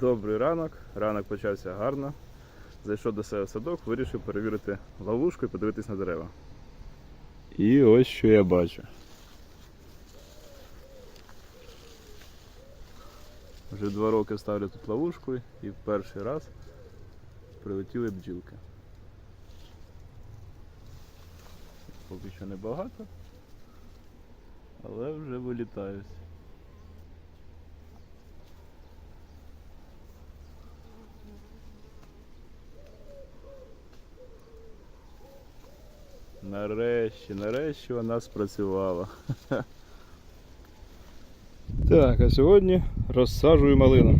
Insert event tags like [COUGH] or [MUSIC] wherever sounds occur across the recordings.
Добрий ранок. Ранок почався гарно. Зайшов до себе в садок, вирішив перевірити ловушку і подивитись на дерева. І ось що я бачу. Вже два роки ставлю тут ловушку і в перший раз прилетіли бджілки. Поки що небагато, але вже вилітають. Нарешті, нарешті вона спрацювала. [LAUGHS] Так, а сьогодні розсаджую малину.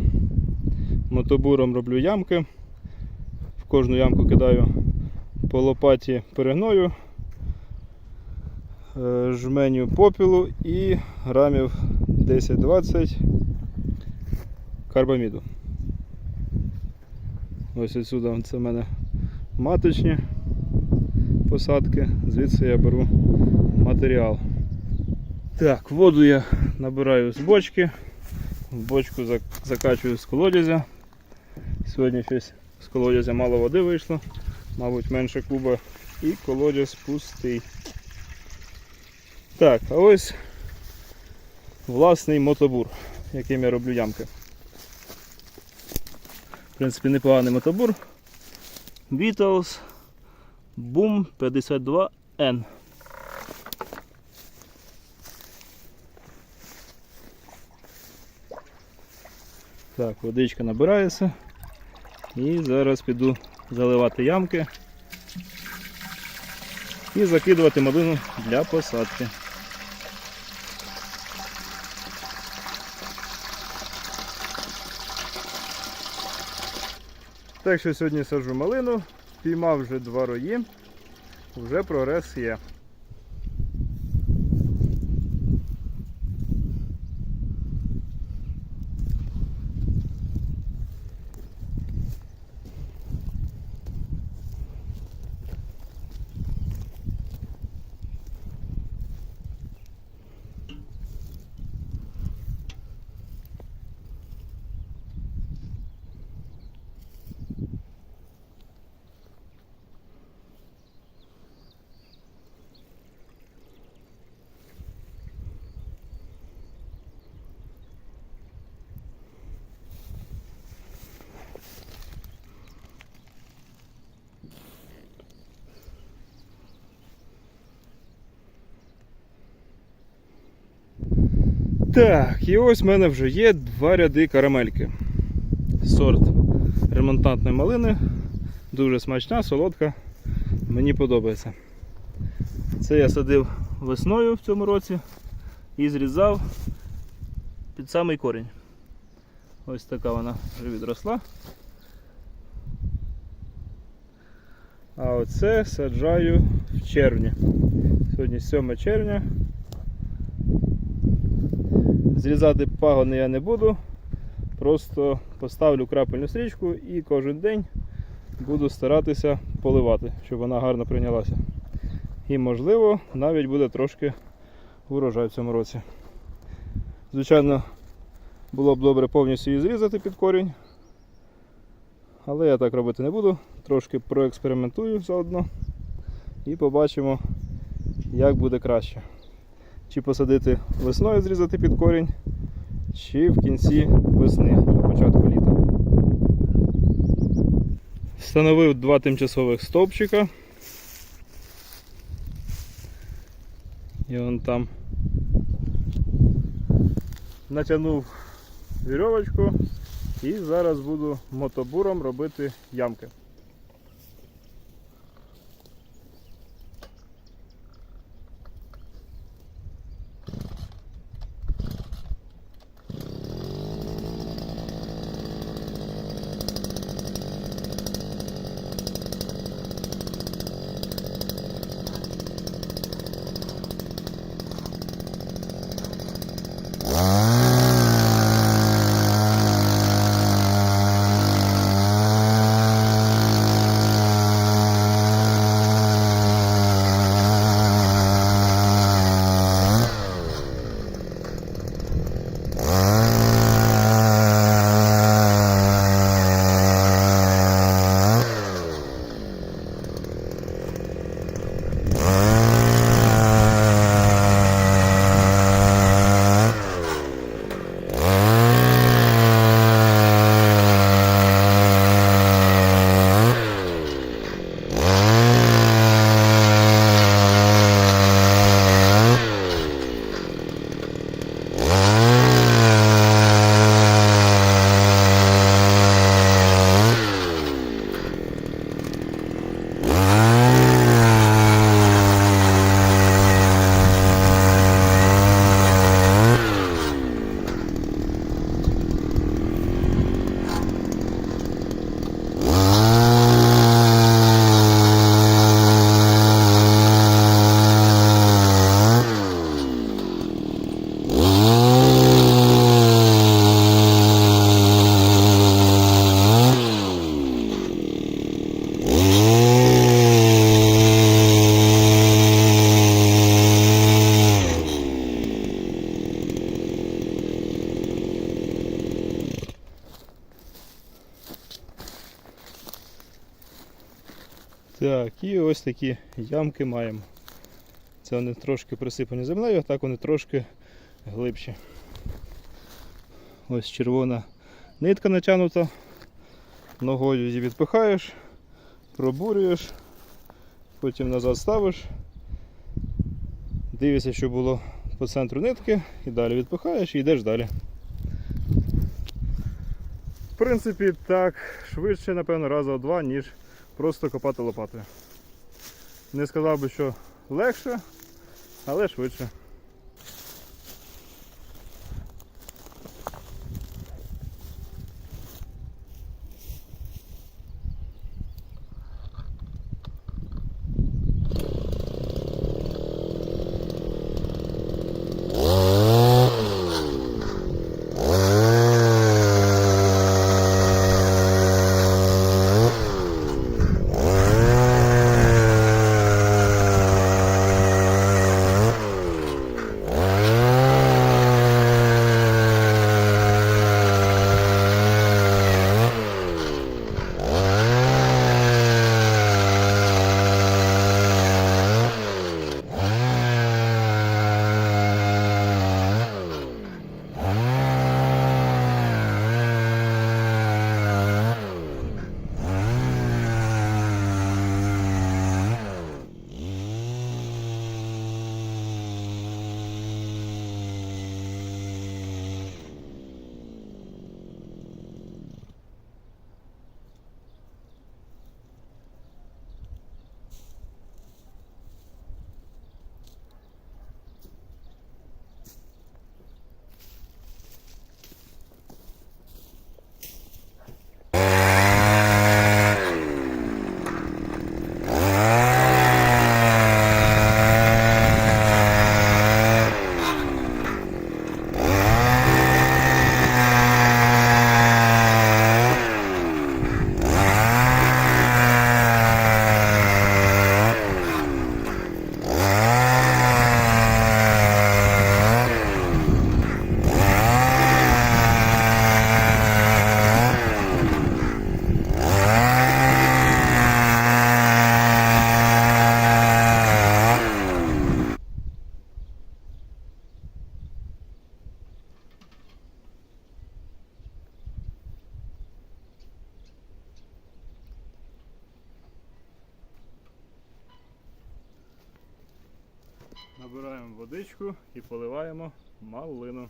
Мотобуром роблю ямки. В кожну ямку кидаю по лопаті перегною, е, жменю попілу і грамів 10-20 карбаміду. Ось відсюди це в мене маточні посадки, звідси я беру матеріал. Так, воду я набираю з бочки, в бочку закачую з колодязя. Сьогодні щось з колодязя мало води вийшло, мабуть менше куба, і колодязь пустий. Так, а ось власний мотобур, яким я роблю ямки. В принципі, непоганий мотобур. Beatles Boom 52N. Так, водичка набирається. І зараз піду заливати ямки і закидувати малину для посадки. Так що сьогодні саджу малину, піймав вже два рої, вже прогрес є. Так, і ось в мене вже є два ряди карамельки. Сорт ремонтантної малини. Дуже смачна, солодка. Мені подобається. Це я садив весною в цьому році і зрізав під самий корінь. Ось така вона вже відросла. А оце саджаю в червні. Сьогодні 7 червня. Зрізати пагони я не буду. Просто поставлю крапельну стрічку і кожен день буду старатися поливати, щоб вона гарно прийнялася. І можливо навіть буде трошки урожай в цьому році. Звичайно, було б добре повністю її зрізати під корінь. Але я так робити не буду. Трошки проекспериментую заодно і побачимо, як буде краще. Чи посадити весною зрізати під корінь, чи в кінці весни, на початку літа. Встановив два тимчасових стовпчика. І он там натягнув вірьовочку і зараз буду мотобуром робити ямки. Так, і ось такі ямки маємо. Це вони трошки присипані землею, а так вони трошки глибші. Ось червона нитка натягнута. Ногою її відпихаєш, пробурюєш, потім назад ставиш. Дивишся, що було по центру нитки, і далі відпихаєш і йдеш далі. В принципі, так швидше, напевно, раза в два, ніж просто копати лопатою. Не сказав би, що легше, але швидше. Набираємо водичку і поливаємо малину.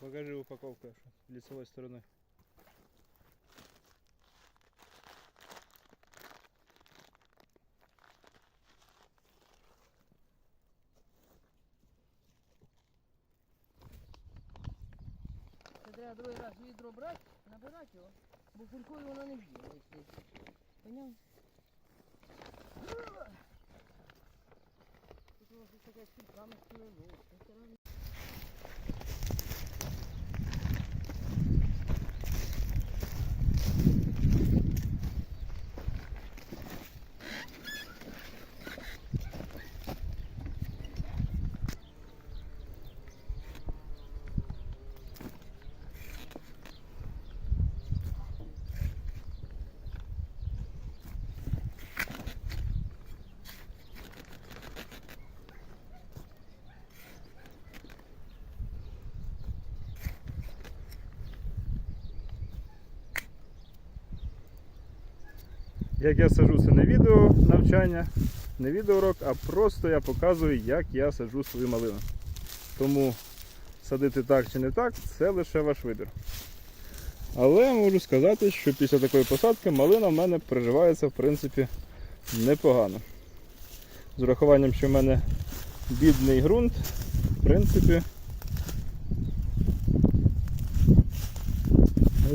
Покажи упаковку лицевой стороной. Це треба другий раз відро брати, набирати його, бо кулькою воно не. Поняв? Тут щось таке з кульками сплело. Це все Як я саджу, це не відео навчання, не відеоурок, а просто я показую, як я саджу свою малину. Тому садити так чи не так, це лише ваш вибір. Але можу сказати, що після такої посадки малина в мене приживається в принципі непогано. З урахуванням, що в мене бідний ґрунт, в принципі,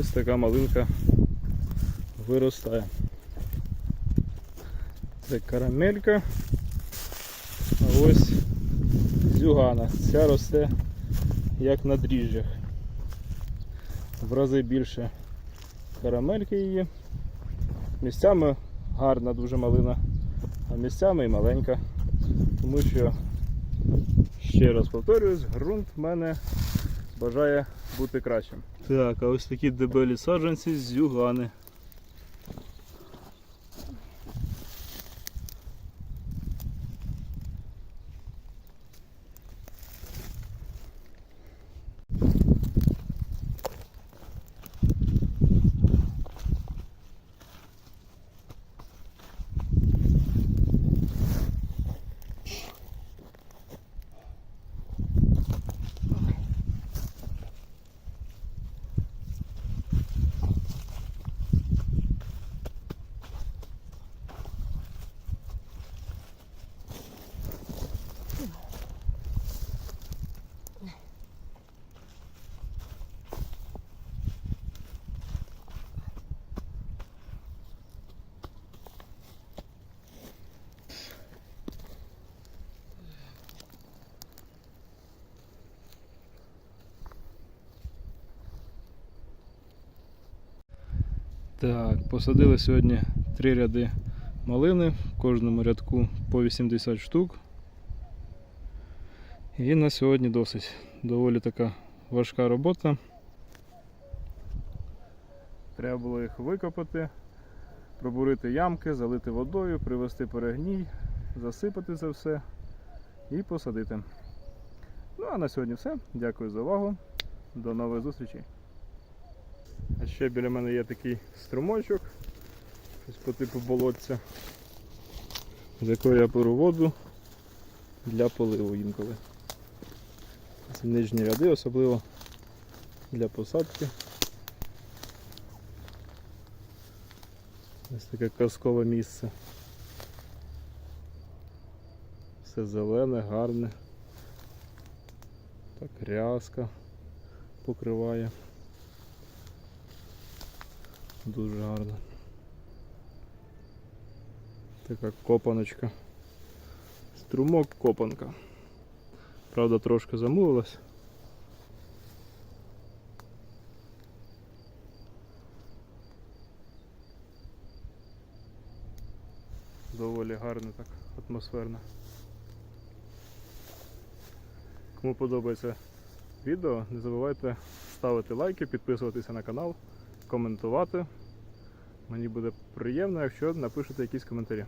ось така малинка виростає. Це карамелька. А ось зюгана. Ця росте як на дріжджах. В рази більше карамельки її. Місцями гарна дуже малина, а місцями і маленька. Тому що, ще раз повторююсь, ґрунт в мене бажає бути кращим. Так, а ось такі дебелі саджанці з Так, посадили сьогодні три ряди малини, в кожному рядку по 80 штук. І на сьогодні досить доволі така важка робота. Треба було їх викопати, пробурити ямки, залити водою, привести перегній, засипати це все і посадити. Ну а на сьогодні все. Дякую за увагу. До нових зустрічей. А ще біля мене є такий струмочок, щось по типу болотця, з якого я беру воду для поливу інколи. Нижні ряди, особливо для посадки. Ось таке казкове місце. Все зелене, гарне. Так, рязка покриває. Дуже гарно. Така копаночка. Струмок копанка. Правда, трошки замулилась. Доволі гарно так, атмосферно. Кому подобається відео, не забувайте ставити лайки, підписуватися на канал коментувати. Мені буде приємно, якщо напишете якісь коментарі.